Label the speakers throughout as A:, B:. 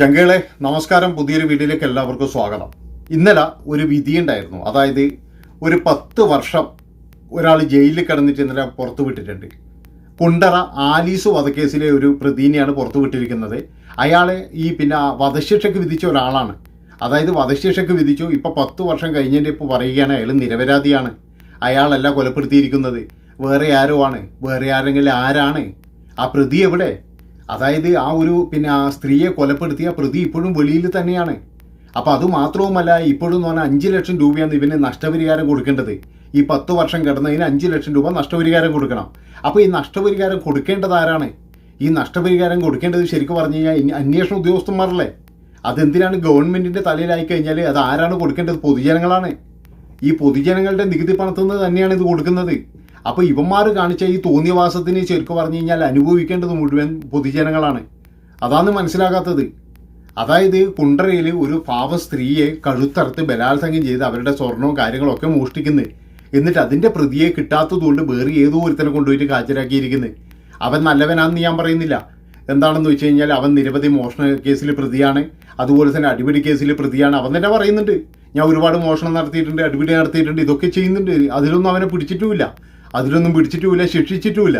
A: ചങ്കുകളെ നമസ്കാരം. പുതിയൊരു വീഡിയോയിലേക്ക് എല്ലാവർക്കും സ്വാഗതം. ഇന്നലെ ഒരു വിധി ഉണ്ടായിരുന്നു അതായത് ഒരു പത്ത് വർഷം ഒരാൾ ജയിലിൽ കിടന്നിട്ട് ഇന്നലെ പുറത്തു വിട്ടിട്ടുണ്ട്. കുണ്ടറ ആലീസ് വധക്കേസിലെ ഒരു പ്രതിനെയാണ് പുറത്തു വിട്ടിരിക്കുന്നത്. അയാളെ ഈ പിന്നെ വധശിക്ഷയ്ക്ക് വിധിച്ച ഒരാളാണ്. അതായത് വധശിക്ഷയ്ക്ക് വിധിച്ചു. ഇപ്പോൾ പത്ത് വർഷം കഴിഞ്ഞതിന്റെ ഇപ്പോൾ പറയുകയാണ് അയാൾ നിരപരാധിയാണ്. അയാളല്ല കൊലപ്പെടുത്തിയിരിക്കുന്നത്. വേറെ ആരോ ആണ് വേറെ ആരെങ്കിലും ആരാണ്? ആ പ്രതി എവിടെ? അതായത് ആ ഒരു പിന്നെ ആ സ്ത്രീയെ കൊലപ്പെടുത്തിയ പ്രതി ഇപ്പോഴും വെളിയിൽ തന്നെയാണ്. അപ്പം അത് മാത്രവുമല്ല ഇപ്പോഴും എന്ന് പറഞ്ഞാൽ അഞ്ച് ലക്ഷം രൂപയാണ് ഇവന് നഷ്ടപരിഹാരം കൊടുക്കേണ്ടത്. ഈ പത്ത് വർഷം കിടന്നതിന് അഞ്ച് ലക്ഷം രൂപ നഷ്ടപരിഹാരം കൊടുക്കണം. അപ്പോൾ ഈ നഷ്ടപരിഹാരം കൊടുക്കേണ്ടത് ആരാണ്? ഈ നഷ്ടപരിഹാരം കൊടുക്കേണ്ടത് ശരിക്കും പറഞ്ഞു കഴിഞ്ഞാൽ അന്വേഷണ ഉദ്യോഗസ്ഥന്മാരല്ലേ? അതെന്തിനാണ് ഗവൺമെന്റിന്റെ തലയിലായി കഴിഞ്ഞാൽ അത് ആരാണ് കൊടുക്കേണ്ടത്? പൊതുജനങ്ങളാണ്. ഈ പൊതുജനങ്ങളുടെ നികുതി പണത്തിൽ നിന്ന് തന്നെയാണ് ഇത് കൊടുക്കുന്നത്. അപ്പൊ ഇവന്മാർ കാണിച്ച ഈ തോന്നിയവാസത്തിന് ശരിക്കും പറഞ്ഞു കഴിഞ്ഞാൽ അനുഭവിക്കേണ്ടത് മുഴുവൻ പൊതുജനങ്ങളാണ്. അതാണ് മനസ്സിലാകാത്തത്. അതായത് കുണ്ടറയിൽ ഒരു പാവ സ്ത്രീയെ കഴുത്തറുത്ത് ബലാത്സംഗം ചെയ്ത് അവരുടെ സ്വർണവും കാര്യങ്ങളൊക്കെ മോഷ്ടിക്കുന്നു. എന്നിട്ട് അതിന്റെ പ്രതിയെ കിട്ടാത്തതുകൊണ്ട് വേറെ ഏതോ ഒരുത്തനെ കൊണ്ടുപോയിട്ട് ഹാജരാക്കിയിരിക്കുന്നത് അവൻ നല്ലവനാണെന്ന് ഞാൻ പറയുന്നില്ല. എന്താണെന്ന് വെച്ച് കഴിഞ്ഞാൽ അവൻ നിരവധി മോഷണ കേസിൽ പ്രതിയാണ്. അതുപോലെ തന്നെ അടിപിടി കേസിൽ പ്രതിയാണ്. അവൻ തന്നെ പറയുന്നുണ്ട്. ഞാൻ ഒരുപാട് മോഷണം നടത്തിയിട്ടുണ്ട് അടിപിടി നടത്തിയിട്ടുണ്ട് ഇതൊക്കെ ചെയ്യുന്നുണ്ട്. അതിലൊന്നും അവനെ പിടിച്ചിട്ടുമില്ല. അതിലൊന്നും പിടിച്ചിട്ടുമില്ല ശിക്ഷിച്ചിട്ടുമില്ല.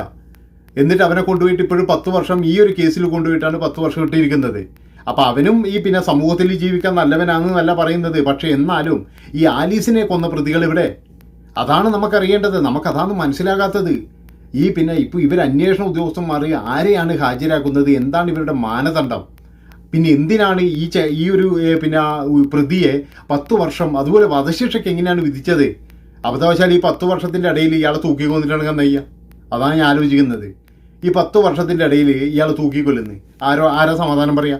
A: എന്നിട്ട് അവനെ കൊണ്ടുപോയിട്ട് ഇപ്പോഴും പത്ത് വർഷം ഈ ഒരു കേസിൽ കൊണ്ടുപോയിട്ടാണ് പത്ത് വർഷം ഇട്ടിരിക്കുന്നത്. അപ്പം അവനും ഈ പിന്നെ സമൂഹത്തിൽ ജീവിക്കാൻ നല്ലവനാണെന്നല്ല പറയുന്നത്. പക്ഷേ എന്നാലും ഈ ആലീസിനെ കൊന്ന പ്രതികൾ ഇവിടെ അതാണ് നമുക്കറിയേണ്ടത്. നമുക്കതാണ് മനസ്സിലാകാത്തത്. ഈ പിന്നെ ഇപ്പോൾ ഇവർ അന്വേഷണ ഉദ്യോഗസ്ഥന്മാർ ആരെയാണ് ഹാജരാക്കുന്നത്? എന്താണ് ഇവരുടെ മാനദണ്ഡം? പിന്നെ എന്തിനാണ് ഈ ഈ ഒരു പിന്നെ പ്രതിയെ പത്ത് വർഷം അതുപോലെ വധശിക്ഷയ്ക്ക് എങ്ങനെയാണ് വിധിച്ചത്? അബദ്ധവശാൽ ഈ പത്ത് വർഷത്തിന്റെ ഇടയിൽ ഇയാളെ തൂക്കിക്കൊന്നിട്ടാണ് നെയ്യ അതാണ് ഞാൻ ആലോചിക്കുന്നത്. ഈ പത്ത് വർഷത്തിന്റെ ഇടയിൽ ഇയാൾ തൂക്കിക്കൊല്ലുന്നു. ആരോ ആരാ സമാധാനം പറയാ?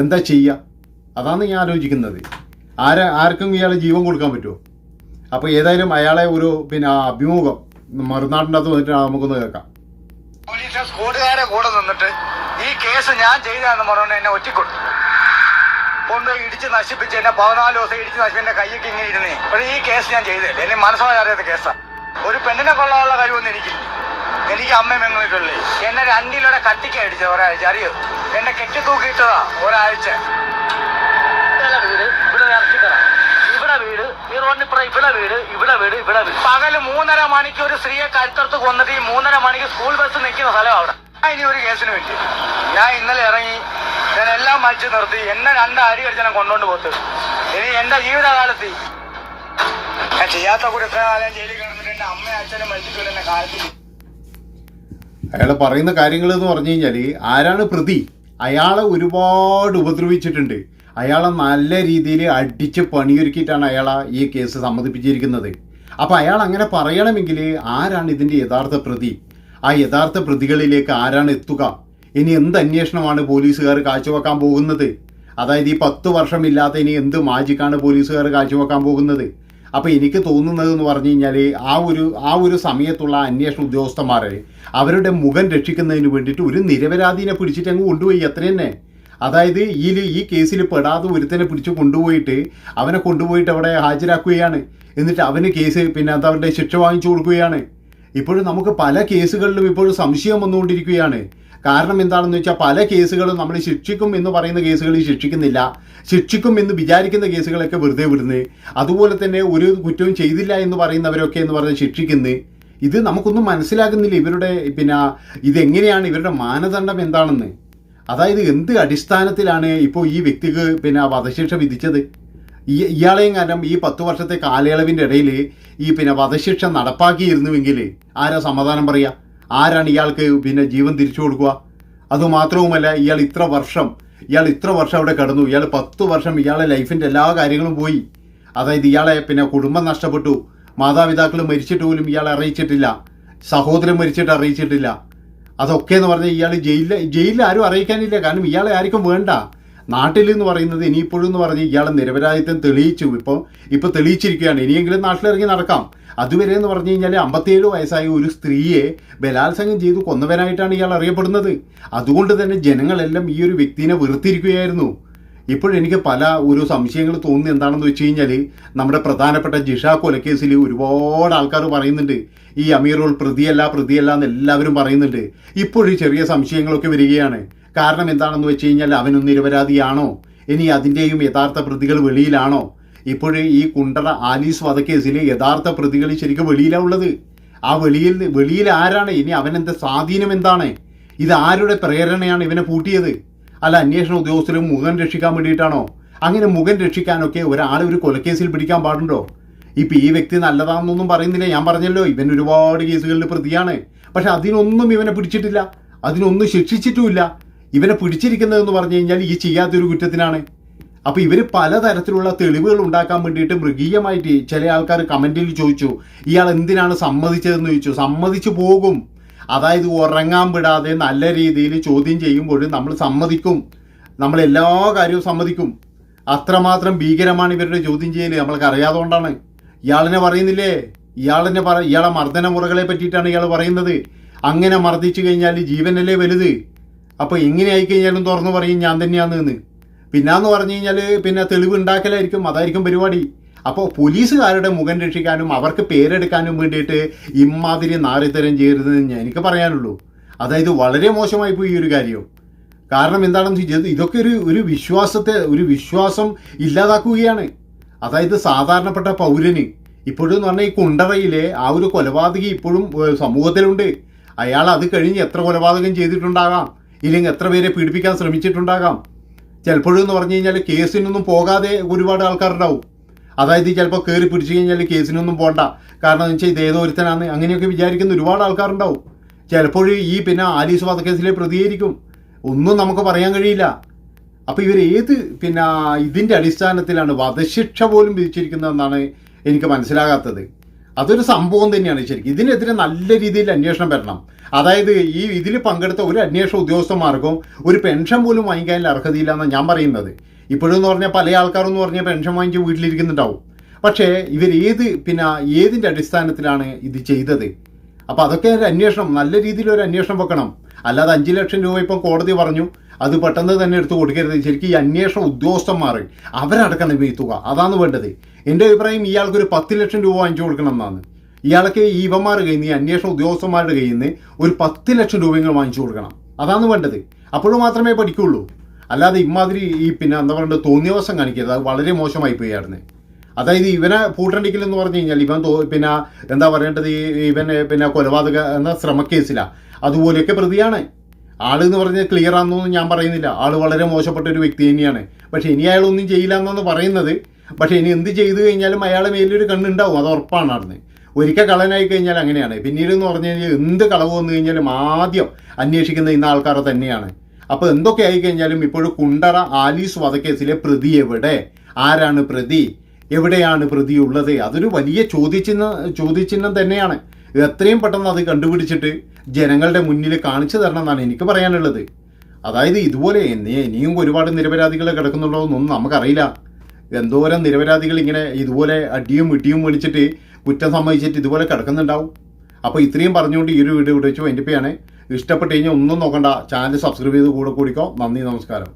A: എന്താ ചെയ്യുക അതാണ് ഞാൻ ആലോചിക്കുന്നത്. ആരെ ആർക്കും ഇയാളെ ജീവൻ കൊടുക്കാൻ പറ്റുമോ? അപ്പോൾ ഏതായാലും അയാളെ ഒരു പിന്നെ അഭിമുഖം മറുനാടിന്റെ അകത്ത് വന്നിട്ട് നമുക്കൊന്ന് കേൾക്കാം.
B: പോലീസ് സ്കോഡുകാരെ കൂടെ നിന്നിട്ട് ഈ കേസ് ഞാൻ ചെയ്താന്ന് പറഞ്ഞു എന്നെ ഒറ്റിക്കൊണ്ടു കൊണ്ടുപോയി ഇടിച്ച് നശിപ്പിച്ച് എന്നെ പതിനാല് ദിവസം ഇടിച്ച് നശിപ്പിച്ച് എന്റെ കൈയൊക്കെ ഇങ്ങനെ ഇരുന്നേ. പക്ഷേ ഈ കേസ് ഞാൻ ചെയ്തില്ല എന്നെ മനസ്സിലാകാത്ത കേസാ ഒരു പെണ്ണിനെ കൊള്ളാനുള്ള കഴിവൊന്നും എനിക്കില്ല. എനിക്ക് അമ്മയും പെങ്ങളിട്ടുള്ളേ എന്നെ രണ്ടിലൂടെ കട്ടിക്ക് അടിച്ച ഒരാഴ്ച. അറിയോ? എന്നെ കെട്ടി തൂക്കിയിട്ടതാ ഒരാഴ്ച.
C: വീട് ഇവിടെ ഇറച്ചിക്കറ ഇവിടെ വീട് ഈ റോഡിനിപ്പുറം ഇവിടെ വീട് ഇവിടെ വീട് ഇവിടെ വീട്.
B: പകൽ മൂന്നര മണിക്ക് ഒരു സ്ത്രീയെ കരുത്തർത്ത് കൊന്നിട്ട് ഈ മൂന്നര മണിക്ക് സ്കൂൾ ബസ് നിൽക്കുന്ന സ്ഥലം അവിടെ. ഇനി ഒരു കേസിന് വേണ്ടി. ഞാൻ ഇന്നലെ ഇറങ്ങി ഞാൻ എല്ലാം മരിച്ചു നിർത്തി. എന്നെ രണ്ട് അരി അടിച്ച് ഞാൻ കൊണ്ടുകൊണ്ട് പോത്ത്. ഇനി എന്റെ ജീവിതകാലത്ത് ഞാൻ ചെയ്യാത്ത കൂടി എത്ര കാലം ജയിലിൽ കിടന്നിട്ട് എന്റെ അമ്മയും അച്ഛനും മരിച്ചിട്ടില്ല എന്നെ കാലത്തിൽ
A: അയാൾ പറയുന്ന കാര്യങ്ങൾ എന്ന് പറഞ്ഞു കഴിഞ്ഞാൽ ആരാണ് പ്രതി? അയാളെ ഒരുപാട് ഉപദ്രവിച്ചിട്ടുണ്ട്. അയാളെ നല്ല രീതിയിൽ അടിച്ച് പണിയൊരുക്കിയിട്ടാണ് അയാളെ ഈ കേസ് സമ്മതിപ്പിച്ചിരിക്കുന്നത്. അപ്പോൾ അയാൾ അങ്ങനെ പറയണമെങ്കിൽ ആരാണ് ഇതിന്റെ യഥാർത്ഥ പ്രതി? ആ യഥാർത്ഥ പ്രതികളിലേക്ക് ആരാണ് എത്തുക? ഇനി എന്ത് അന്വേഷണമാണ് പോലീസുകാർ കാഴ്ചവെക്കാൻ പോകുന്നത്? അതായത് ഈ പത്ത് വർഷമില്ലാത്ത ഇനി എന്ത് മാജിക്കാണ് പോലീസുകാർ കാഴ്ചവെക്കാൻ പോകുന്നത്? അപ്പോൾ എനിക്ക് തോന്നുന്നത് എന്ന് പറഞ്ഞു കഴിഞ്ഞാൽ ആ ഒരു ആ ഒരു സമയത്തുള്ള അന്വേഷണ ഉദ്യോഗസ്ഥന്മാരെ അവരുടെ മുഖം രക്ഷിക്കുന്നതിന് വേണ്ടിയിട്ട് ഒരു നിരപരാധീനെ പിടിച്ചിട്ട് അങ്ങ് കൊണ്ടുപോയി അത്ര തന്നെ. അതായത് ഈ ഈ കേസിൽ പെടാതെ ഒരുത്തനെ പിടിച്ച് കൊണ്ടുപോയിട്ട് അവനെ കൊണ്ടുപോയിട്ട് അവിടെ ഹാജരാക്കുകയാണ്. എന്നിട്ട് അവന് കേസ് പിന്നെ അത് അവരുടെ ശിക്ഷ വാങ്ങിച്ചു കൊടുക്കുകയാണ്. ഇപ്പോഴും നമുക്ക് പല കേസുകളിലും ഇപ്പോഴും സംശയം വന്നുകൊണ്ടിരിക്കുകയാണ്. കാരണം എന്താണെന്ന് വെച്ചാൽ പല കേസുകളും നമ്മൾ ശിക്ഷിക്കും എന്ന് പറയുന്ന കേസുകളിൽ ശിക്ഷിക്കുന്നില്ല. ശിക്ഷിക്കും എന്ന് വിചാരിക്കുന്ന കേസുകളൊക്കെ വെറുതെ വിടുന്നു. അതുപോലെ തന്നെ ഒരു കുറ്റവും ചെയ്തില്ല എന്ന് പറയുന്നവരൊക്കെ എന്ന് പറഞ്ഞ് ശിക്ഷിക്കുന്നു. ഇത് നമുക്കൊന്നും മനസ്സിലാകുന്നില്ല ഇവരുടെ പിന്നെ ഇതെങ്ങനെയാണ് ഇവരുടെ മാനദണ്ഡം എന്താണെന്ന്. അതായത് എന്ത് അടിസ്ഥാനത്തിലാണ് ഇപ്പോൾ ഈ വ്യക്തിക്ക് പിന്നെ വധശിക്ഷ വിധിച്ചത്? ഈ ഇയാളെയും കാരണം ഈ പത്ത് വർഷത്തെ കാലയളവിന്റെ ഇടയിൽ ഈ പിന്നെ വധശിക്ഷ നടപ്പാക്കിയിരുന്നുവെങ്കിൽ ആരാ സമാധാനം പറയുക ആരാണ് ഇയാൾക്ക് പിന്നെ ജീവൻ തിരിച്ചു കൊടുക്കുക? അതുമാത്രവുമല്ല ഇയാൾ ഇത്ര വർഷം ഇയാൾ ഇത്ര വർഷം അവിടെ കടന്നു. ഇയാൾ പത്ത് വർഷം ഇയാളെ ലൈഫിന്റെ എല്ലാ കാര്യങ്ങളും പോയി. അതായത് ഇയാളെ പിന്നെ കുടുംബം നഷ്ടപ്പെട്ടു. മാതാപിതാക്കൾ മരിച്ചിട്ട് പോലും ഇയാൾ അറിയിച്ചിട്ടില്ല. സഹോദരൻ മരിച്ചിട്ട് അറിയിച്ചിട്ടില്ല. അതൊക്കെ എന്ന് പറഞ്ഞാൽ ഇയാൾ ജയിലിൽ ജയിലിൽ ആരും അറിയിക്കാനില്ല. കാരണം ഇയാളെ ആർക്കും വേണ്ട. നാട്ടിൽ എന്ന് പറയുന്നത് ഇനിയിപ്പോഴും എന്ന് പറഞ്ഞ് ഇയാളെ നിരപരാധിത്വം തെളിയിച്ചു. ഇപ്പോൾ ഇപ്പോൾ തെളിയിച്ചിരിക്കുകയാണ്. ഇനിയെങ്കിലും നാട്ടിലിറങ്ങി നടക്കാം. അതുവരെ എന്ന് പറഞ്ഞു കഴിഞ്ഞാൽ അമ്പത്തിയേഴ് വയസ്സായ ഒരു സ്ത്രീയെ ബലാത്സംഗം ചെയ്തു കൊന്നവനായിട്ടാണ് ഇയാൾ അറിയപ്പെടുന്നത്. അതുകൊണ്ട് തന്നെ ജനങ്ങളെല്ലാം ഈ ഒരു വ്യക്തിനെ വെറുത്തിരിക്കുകയായിരുന്നു. ഇപ്പോഴെനിക്ക് പല ഒരു സംശയങ്ങൾ തോന്നുന്നത് എന്താണെന്ന് വെച്ച് കഴിഞ്ഞാൽ നമ്മുടെ പ്രധാനപ്പെട്ട ജിഷ കൊലക്കേസിൽ ഒരുപാട് ആൾക്കാർ പറയുന്നുണ്ട്. ഈ അമീറുൾ പ്രതിയല്ല പ്രതിയല്ല എന്ന് എല്ലാവരും പറയുന്നുണ്ട്. ഇപ്പോഴും ചെറിയ സംശയങ്ങളൊക്കെ വരികയാണ്. കാരണം എന്താണെന്ന് വെച്ച് കഴിഞ്ഞാൽ അവനൊന്ന് നിരപരാധിയാണോ? ഇനി അതിന്റെയും യഥാർത്ഥ പ്രതികൾ വെളിയിലാണോ? ഇപ്പോഴേ ഈ കുണ്ടറ ആലീസ് വധക്കേസിൽ യഥാർത്ഥ പ്രതികൾ ശരിക്കും വെളിയിലാണ് ഉള്ളത്? ആ വെളിയിൽ വെളിയിൽ ആരാണ്? ഇനി അവനെന്താ സ്വാധീനം എന്താണ്? ഇത് ആരുടെ പ്രേരണയാണ് ഇവനെ പൂട്ടിയത്? അല്ല അന്വേഷണ ഉദ്യോഗസ്ഥരും മുഖം രക്ഷിക്കാൻ വേണ്ടിയിട്ടാണോ? അങ്ങനെ മുഖം രക്ഷിക്കാനൊക്കെ ഒരാൾ ഒരു കൊലക്കേസിൽ പിടിക്കാൻ പാടുണ്ടോ? ഇപ്പൊ ഈ വ്യക്തി നല്ലതാണെന്നൊന്നും പറയുന്നില്ല. ഞാൻ പറഞ്ഞല്ലോ ഇവൻ ഒരുപാട് കേസുകളിൽ പ്രതിയാണ്. പക്ഷെ അതിനൊന്നും ഇവനെ പിടിച്ചിട്ടില്ല. അതിനൊന്നും ശിക്ഷിച്ചിട്ടുമില്ല. ഇവനെ പിടിച്ചിരിക്കുന്നതെന്ന് പറഞ്ഞു കഴിഞ്ഞാൽ ഈ ചെയ്യാത്തൊരു കുറ്റത്തിനാണ്. അപ്പോൾ ഇവർ പലതരത്തിലുള്ള തെളിവുകൾ ഉണ്ടാക്കാൻ വേണ്ടിയിട്ട് മൃഗീയമായിട്ട് ചില ആൾക്കാർ കമന്റിൽ ചോദിച്ചു. ഇയാൾ എന്തിനാണ് സമ്മതിച്ചതെന്ന് ചോദിച്ചു. സമ്മതിച്ചു പോകും. അതായത് ഉറങ്ങാൻ വിടാതെ നല്ല രീതിയിൽ ചോദ്യം ചെയ്യുമ്പോൾ നമ്മൾ സമ്മതിക്കും. നമ്മൾ എല്ലാ കാര്യവും സമ്മതിക്കും. അത്രമാത്രം ഭീകരമാണ് ഇവരുടെ ചോദ്യം ചെയ്യൽ നമ്മൾക്ക് അറിയാതുകൊണ്ടാണ് ഇയാളിനെ പറയുന്നില്ലേ? ഇയാളിനെ പറ ഇയാളെ മർദ്ദന മുറകളെ പറ്റിയിട്ടാണ് ഇയാൾ പറയുന്നത്. അങ്ങനെ മർദ്ദിച്ചു കഴിഞ്ഞാൽ ജീവനല്ലേ വലുത്? അപ്പൊ ഇങ്ങനെ ആയിക്കഴിഞ്ഞാലും തുറന്നു പറയും ഞാൻ തന്നെയാണ് എന്ന് പിന്നാന്ന് പറഞ്ഞു കഴിഞ്ഞാൽ പിന്നെ തെളിവ് ഉണ്ടാക്കലായിരിക്കും അതായിരിക്കും പരിപാടി. അപ്പോൾ പോലീസുകാരുടെ മുഖം രക്ഷിക്കാനും അവർക്ക് പേരെടുക്കാനും വേണ്ടിയിട്ട് ഇമാതിരി നാറിത്തരം ചെയ്യരുതെന്ന് എനിക്ക് പറയാനുള്ളൂ. അതായത് വളരെ മോശമായി പോയി ഈ ഒരു കാര്യം. കാരണം എന്താണെന്ന് വെച്ചാൽ ഇതൊക്കെ ഒരു ഒരു വിശ്വാസത്തെ ഒരു വിശ്വാസം ഇല്ലാതാക്കുകയാണ്. അതായത് സാധാരണപ്പെട്ട പൗരന് ഇപ്പോഴും എന്ന് പറഞ്ഞാൽ ഈ കുണ്ടറയിലെ ആ ഒരു കൊലപാതകി ഇപ്പോഴും സമൂഹത്തിലുണ്ട്. അയാൾ അത് കഴിഞ്ഞ് എത്ര കൊലപാതകം ചെയ്തിട്ടുണ്ടാകാം? ഇല്ലെങ്കിൽ എത്ര പേരെ പീഡിപ്പിക്കാൻ ശ്രമിച്ചിട്ടുണ്ടാകാം? ചിലപ്പോഴും എന്ന് പറഞ്ഞു കഴിഞ്ഞാൽ കേസിനൊന്നും പോകാതെ ഒരുപാട് ആൾക്കാരുണ്ടാവും. അതായത് ചിലപ്പോൾ കയറി പിടിച്ചു കഴിഞ്ഞാൽ കേസിനൊന്നും പോണ്ട. കാരണം എന്ന് വെച്ചാൽ ഇത് ഏതോ ഒരുത്തനാണ്. അങ്ങനെയൊക്കെ വിചാരിക്കുന്ന ഒരുപാട് ആൾക്കാരുണ്ടാവും. ചിലപ്പോൾ ഈ പിന്നെ ആലീസ് വധക്കേസിലെ പ്രതികരിക്കും ഒന്നും നമുക്ക് പറയാൻ കഴിയില്ല. അപ്പോൾ ഇവർ ഏത് പിന്നെ ഇതിന്റെ അടിസ്ഥാനത്തിലാണ് വധശിക്ഷ പോലും വിധിച്ചിരിക്കുന്നതെന്നാണ് എനിക്ക് മനസ്സിലാകാത്തത്. അതൊരു സംഭവം തന്നെയാണ് ശരിക്കും. ഇതിനെതിരെ നല്ല രീതിയിൽ അന്വേഷണം വരണം. അതായത് ഈ ഇതിൽ പങ്കെടുത്ത ഒരു അന്വേഷണ ഉദ്യോഗസ്ഥന്മാർക്കും ഒരു പെൻഷൻ പോലും വാങ്ങിക്കാനുള്ള അർഹതയില്ല എന്നാണ് ഞാൻ പറയുന്നത്. ഇപ്പോഴെന്ന് പറഞ്ഞാൽ പല ആൾക്കാരെന്ന് പറഞ്ഞാൽ പെൻഷൻ വാങ്ങിച്ച് വീട്ടിലിരിക്കുന്നുണ്ടാവും. പക്ഷേ ഇവർ ഏത് പിന്നെ ഏതിന്റെ അടിസ്ഥാനത്തിലാണ് ഇത് ചെയ്തത്? അപ്പോൾ അതൊക്കെ ഒരു അന്വേഷണം. നല്ല രീതിയിൽ ഒരു അന്വേഷണം വെക്കണം. അല്ലാതെ അഞ്ച് ലക്ഷം രൂപ ഇപ്പം കോടതി പറഞ്ഞു. അത് പെട്ടെന്ന് തന്നെ എടുത്ത് കൊടുക്കരുത്. ശരിക്കും ഈ അന്വേഷണ ഉദ്യോഗസ്ഥന്മാർ അവരടക്കണം ഈ തുക അതാണ് വേണ്ടത്. എന്റെ അഭിപ്രായം ഇയാൾക്ക് ഒരു പത്ത് ലക്ഷം രൂപ വാങ്ങിച്ചു കൊടുക്കണം എന്നാണ്. ഇയാൾക്ക് ഈ ഇവന്മാർ കയ്യിൽ നിന്ന് ഈ അന്വേഷണ ഉദ്യോഗസ്ഥന്മാരുടെ കയ്യിൽ നിന്ന് ഒരു പത്ത് ലക്ഷം രൂപയെങ്കിലും വാങ്ങിച്ചു കൊടുക്കണം. അതാണ് വേണ്ടത്. അപ്പോഴും മാത്രമേ പഠിക്കുള്ളൂ. അല്ലാതെ ഇമാതിരി ഈ പിന്നെ എന്താ പറയുക തോന്നിയവസം കാണിക്കരുത്. അത് വളരെ മോശമായി പോയായിരുന്നു അതായത് ഇവനെ പൂട്ടണ്ടിക്കൽ എന്ന് പറഞ്ഞു കഴിഞ്ഞാൽ ഇവൻ പിന്നെ എന്താ പറയേണ്ടത്? ഇവനെ പിന്നെ കൊലപാതക എന്ന ശ്രമക്കേസിലാണ് അതുപോലെയൊക്കെ പ്രതിയാണ്. ആൾ എന്ന് പറഞ്ഞാൽ ക്ലിയർ ആണെന്നൊന്നും ഞാൻ പറയുന്നില്ല. ആൾ വളരെ മോശപ്പെട്ട ഒരു വ്യക്തി തന്നെയാണ്. പക്ഷേ ഇനി അയാളൊന്നും ചെയ്യില്ല എന്നാണ് പറയുന്നത്. പക്ഷെ ഇനി എന്ത് ചെയ്തു കഴിഞ്ഞാലും അയാളെ മേലൊരു കണ്ണുണ്ടാവും അത് ഉറപ്പാണ് നടന്ന് ഒരിക്കൽ കളനായി കഴിഞ്ഞാൽ അങ്ങനെയാണ്. പിന്നീട് എന്ന് പറഞ്ഞു കഴിഞ്ഞാൽ എന്ത് കളവ് വന്നു കഴിഞ്ഞാലും ആദ്യം അന്വേഷിക്കുന്ന ഇന്ന ആൾക്കാരെ തന്നെയാണ്. അപ്പോൾ എന്തൊക്കെ ആയിക്കഴിഞ്ഞാലും ഇപ്പോഴും കുണ്ടറ ആലീസ് വധക്കേസിലെ പ്രതി എവിടെ? ആരാണ് പ്രതി? എവിടെയാണ് പ്രതി ഉള്ളത്? അതൊരു വലിയ ചോദ്യചിഹ്ന ചോദ്യചിഹ്നം തന്നെയാണ്. എത്രയും പെട്ടെന്ന് അത് കണ്ടുപിടിച്ചിട്ട് ജനങ്ങളുടെ മുന്നിൽ കാണിച്ചു തരണം എന്നാണ് എനിക്ക് പറയാനുള്ളത്. അതായത് ഇതുപോലെ ഇനിയും ഒരുപാട് നിരപരാധികൾ കിടക്കുന്നുണ്ടോ എന്നൊന്നും നമുക്കറിയില്ല. എന്തോരം നിരപരാധികൾ ഇങ്ങനെ ഇതുപോലെ അടിയും ഇടിയും മേടിച്ചിട്ട് കുറ്റം സമ്മതിച്ചിട്ട് ഇതുപോലെ കിടക്കുന്നുണ്ടാവും? അപ്പോൾ ഇത്രയും പറഞ്ഞുകൊണ്ട് ഈ ഒരു വീഡിയോ ഇവിടെ വെച്ച് എന്റെ പേയാണ് ഇഷ്ടപ്പെട്ട് കഴിഞ്ഞാൽ ഒന്നും നോക്കണ്ട. ചാനൽ സബ്സ്ക്രൈബ് ചെയ്ത് കൂടെ കൂടിക്കോ. നന്ദി നമസ്കാരം.